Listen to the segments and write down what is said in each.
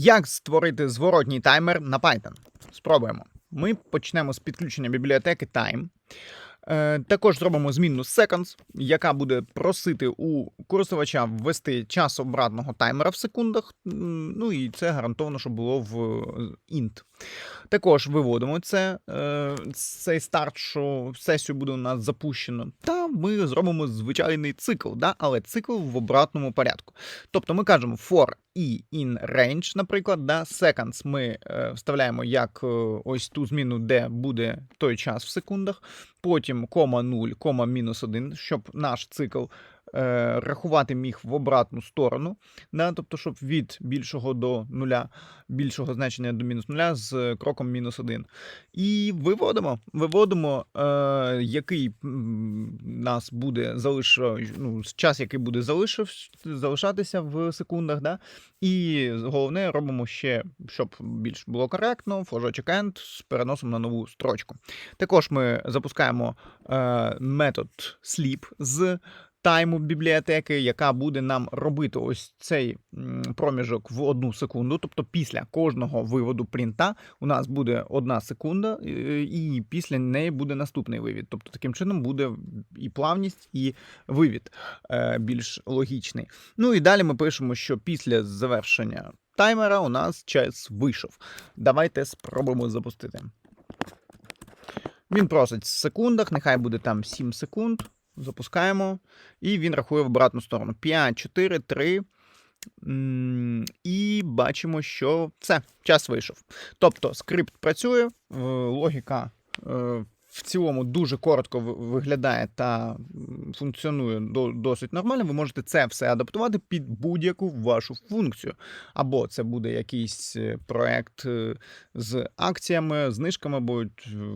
Як створити зворотній таймер на Python? Спробуємо. Ми почнемо з підключення бібліотеки Time. Е, Також зробимо змінну seconds, яка буде просити у користувача ввести час обратного таймера в секундах. Ну і це гарантовано, щоб було в е, int. Також виводимо це, е, цей старт, що сесію буде у нас запущено. Та ми зробимо звичайний цикл, да? але цикл в обратному порядку. Тобто ми кажемо for і in range, наприклад, да? seconds ми е, вставляємо як е, ось ту зміну, де буде той час в секундах, потім кома 0, кома мінус 1, щоб наш цикл е, рахувати міг в обратну сторону, да? тобто, щоб від більшого до нуля, більшого значення до мінус нуля з кроком мінус 1. І виводимо, виводимо, е, який нас буде залишив, ну, час, який буде залишив, залишатися в секундах. Да? І головне, робимо ще, щоб більш було коректно, флажочок end з переносом на нову строчку. Також ми запускаємо е, метод sleep з тайму бібліотеки, яка буде нам робити ось цей проміжок в одну секунду. Тобто після кожного виводу принта у нас буде одна секунда, е, і після неї буде наступний вивід. Тобто таким чином буде і плавність, і вивід е, більш логічний. Ну і далі ми пишемо, що після завершення таймера у нас час вийшов. Давайте спробуємо запустити. Він просить в секундах, нехай буде там 7 секунд. Запускаємо. І він рахує в обратну сторону. 5, 4, 3. І бачимо, що все, час вийшов. Тобто скрипт працює, е, логіка е, в цілому дуже коротко виглядає та функціонує досить нормально. Ви можете це все адаптувати під будь-яку вашу функцію. Або це буде якийсь е, проект е, з акціями, знижками, або е,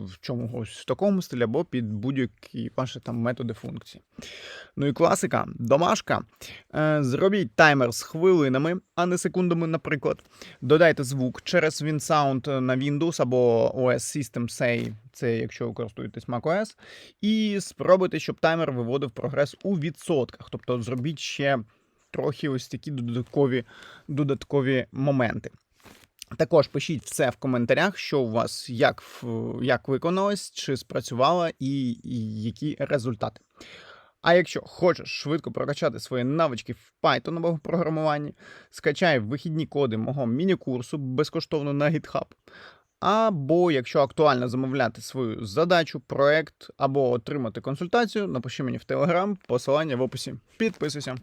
в чомусь в такому стилі, або під будь-які ваші там методи функції. Ну і класика, домашка. Зробіть таймер з хвилинами, а не секундами, наприклад. Додайте звук через WinSound на Windows або OS System Say, це якщо користуєтесь macOS, і спробуйте, щоб таймер виводив прогрес у відсотках. Тобто зробіть ще трохи ось такі додаткові, додаткові моменти. Також пишіть все в коментарях, що у вас як, як виконалось, чи спрацювало і, і які результати. А якщо хочеш швидко прокачати свої навички в Python програмуванні, скачай вихідні коди мого міні-курсу безкоштовно на GitHub. Або, якщо актуально замовляти свою задачу, проект або отримати консультацію, напиши мені в Телеграм, посилання в описі. Підписуйся.